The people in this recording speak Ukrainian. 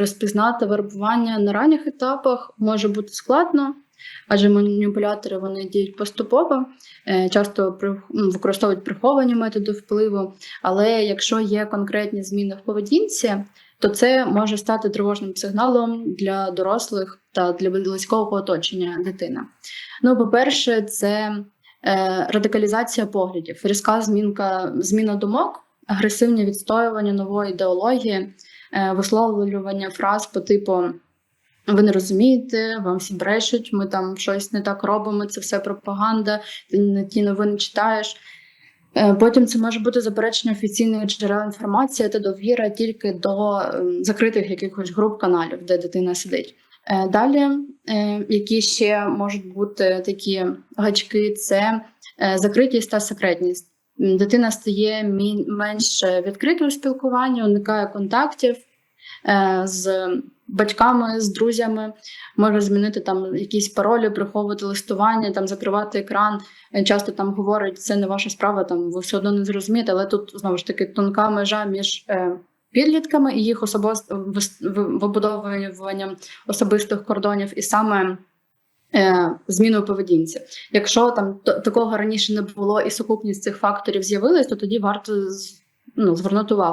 розпізнати вербування на ранніх етапах може бути складно, адже маніпулятори вони діють поступово, е, часто при- використовують приховані методи впливу. Але якщо є конкретні зміни в поведінці, то це може стати тривожним сигналом для дорослих та для близького оточення дитини. Ну, по-перше, це е, радикалізація поглядів, різка змінка, зміна думок, агресивне відстоювання нової ідеології, висловлювання фраз по типу. Ви не розумієте, вам всі брешуть, ми там щось не так робимо, це все пропаганда, ти не ті новини читаєш. Е, Потім це може бути заперечення офіційних джерел інформації та довіра тільки до ем, закритих якихось груп каналів, де дитина сидить. Е, Далі, е, які ще можуть бути такі гачки, це е, закритість та секретність. Дитина стає менш відкритою у спілкуванні, уникає контактів е, з батьками, з друзями, може змінити там якісь паролі, приховувати листування, там закривати екран. Е, Часто там говорить, це не ваша справа, там ви все одно не зрозумієте, але тут знову ж таки тонка межа між е, підлітками і їх особис... вибудовуванням особистих кордонів, і саме е, зміною поведінці. Якщо там такого раніше не було і сукупність цих факторів з'явилась, то тоді варто ну, звернути увагу.